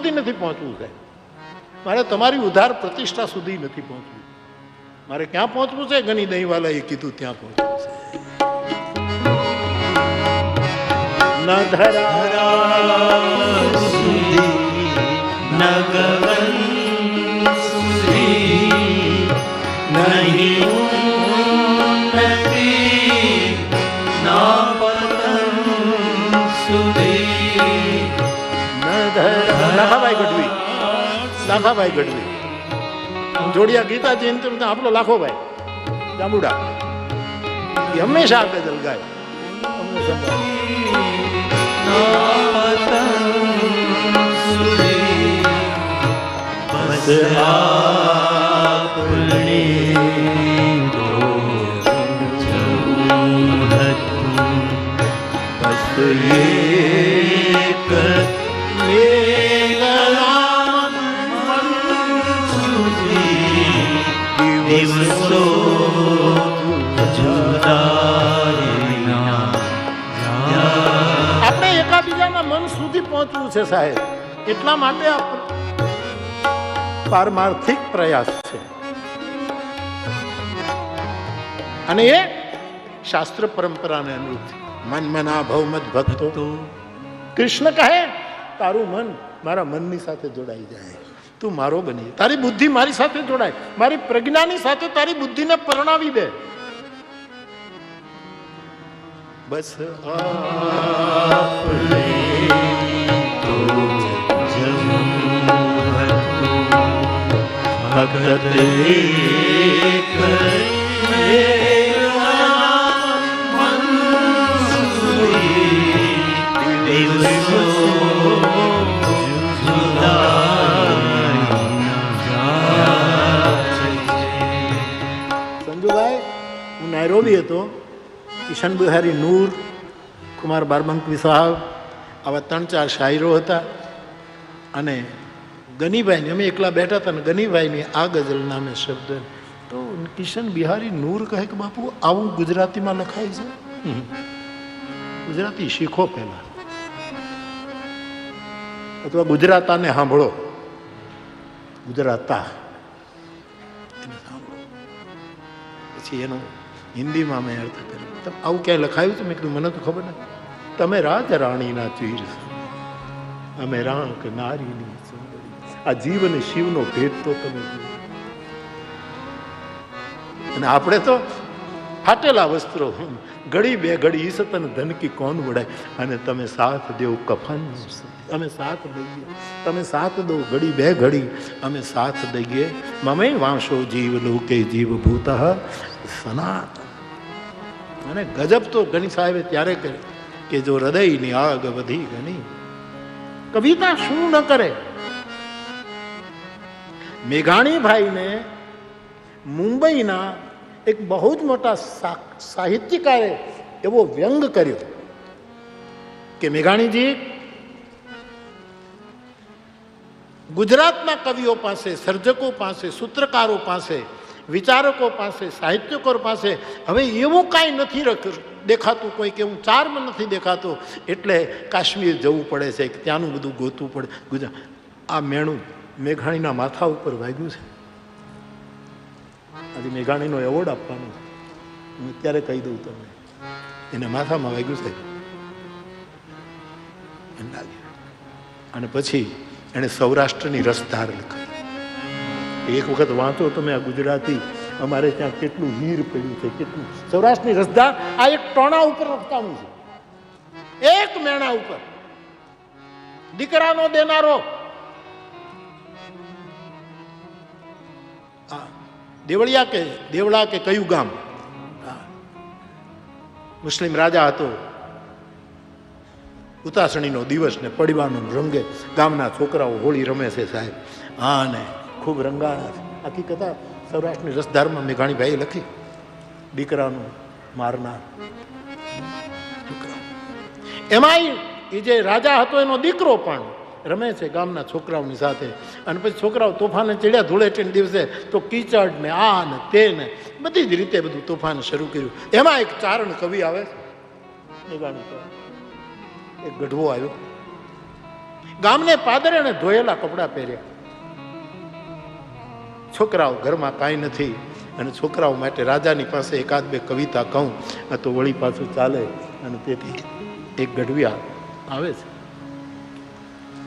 સુધી નથી પહોંચવું છે મારે તમારી ઉધાર પ્રતિષ્ઠા સુધી નથી પહોંચવું. મારે ક્યાં પહોંચવું છે? ગની દહીંવાલાએ કીધું ત્યાં પહોંચવું છે. ન સુધી નહીં ધરા ગઢવી. લાખાભાઈ ગઢવી. જોડિયા ગીતા જયંતિ આપણો લાખોભાઈ જાંબુડા એ હંમેશા આ ગઝલ ગાય અમને સુધી છે સાહેબ? એટલા માટે આ પારમાર્થિક પ્રયાસ છે. અને એ શાસ્ત્ર પરંપરાને અનુરૂપ. મન મના ભવમત ભક્તો. કૃષ્ણ કહે તારું મન મારા મનની સાથે જોડાઈ જાય. તું મારો બની તારી બુદ્ધિ મારી સાથે જોડાય. મારી પ્રજ્ઞાની સાથે તારી બુદ્ધિને પરણાવી દે. બસ આપણે ભગત સંજુભાઈ, હું નાયરોબી હતો. કિશન બિહારી નૂર, કુમાર બારબંકી સાહેબ, આવા ત્રણ ચાર શાયરો હતા. અને ગનીભાઈની અમે એકલા બેઠા હતા ને ગનીભાઈની આ ગઝલ નામે શબ્દ તો કિશન બિહારી નૂર કહે કે, બાપુ, આવું ગુજરાતીમાં લખાય છે? ગુજરાતી શીખો પહેલા. અથવા ગુજરાતાને સાંભળો. ગુજરાતા. પછી એનો હિન્દીમાં મેં અર્થ કર્યો. તમે આવું ક્યાંય લખાયું છે? મેં કીધું, મને તો ખબર નથી. તમે રાજ રાણીના ચીર અમે અમે રાંક નારીની સુંદરી આ જીવ અને શિવનો ભેદ તો તમે અને આપણે તો ફાટેલા વસ્ત્રો ઘડી બે ઘડી સતન ધન કી કોણ વડાય અને તમે સાથ દેવ કફન અમે સાથ દઈએ. તમે સાથ દો ઘડી બે ઘડી અમે સાથ દઈએ. મમે વાંશો જીવ લોકે જીવ ભૂત સનાત અને ગજબ તો ગણી સાહેબે ત્યારે કરે કે જો હૃદયની આગ વધી ગણી. કવિતા શું ન કરે? મેઘાણીભાઈને મુંબઈના એક બહુ જ મોટા સાહિત્યકારે એવો વ્યંગ કર્યો કે મેઘાણીજી, ગુજરાતના કવિઓ પાસે, સર્જકો પાસે, સૂત્રકારો પાસે, વિચારકો પાસે, સાહિત્યકારો પાસે હવે એવું કાંઈ નથી દેખાતું કોઈ કે હું ચારમાં નથી દેખાતો. એટલે કાશ્મીર જવું પડે છે ત્યાંનું બધું ગોતવું પડે. ગુજરાત આ મેણું મેઘાણીના માથા ઉપર વાગ્યું છે. આજે મેઘાણીનો એવોર્ડ આપવાનો. હું અત્યારે કહી દઉં તમને, એને માથામાં વાગ્યું છે. અને પછી એણે સૌરાષ્ટ્રની રસધાર લખાઈ એક વખત વાંચો તમે આ ગુજરાતી, અમારે ત્યાં કેટલું હીર પડ્યું છે, કેટલું. સૌરાષ્ટ્રની રસધાર આ એક ટોણા ઉપર લખતાનું છે. એક મેણા ઉપર. દીકરાનો દેનારો આ દેવળિયા કે દેવળા કે કયું ગામ? હા. મુસ્લિમ રાજા હતો. ઉતાસણીનો દિવસ ને પડવાનો રંગે. ગામના છોકરાઓ હોળી રમે છે સાહેબ. હા ને, ખૂબ રંગાણા છે. આખી કથા સૌરાષ્ટ્રની રસધારમાં મેઘાણીભાઈએ લખી. દીકરાનું મારનાર દીકરા. એમાંય એ જે રાજા હતો એનો દીકરો પણ રમે છે ગામના છોકરાઓની સાથે. અને પછી છોકરાઓ તોફાને ચડ્યા ધૂળેટીના દિવસે તો કીચડ ને આ ને તે ને બધી જ રીતે બધું તોફાન શરૂ કર્યું. એમાં એક ચારણ કવિ આવે એક ગઢવો આવ્યો. ગામને પાદરે અને ધોયેલા કપડાં પહેર્યા. છોકરાઓ ઘરમાં કાંઈ નથી. અને છોકરાઓ માટે રાજાની પાસે એકાદ બે કવિતા કહું. તો વળી પાછું ચાલે. અને તેથી એક ગઢવિયા આવે છે.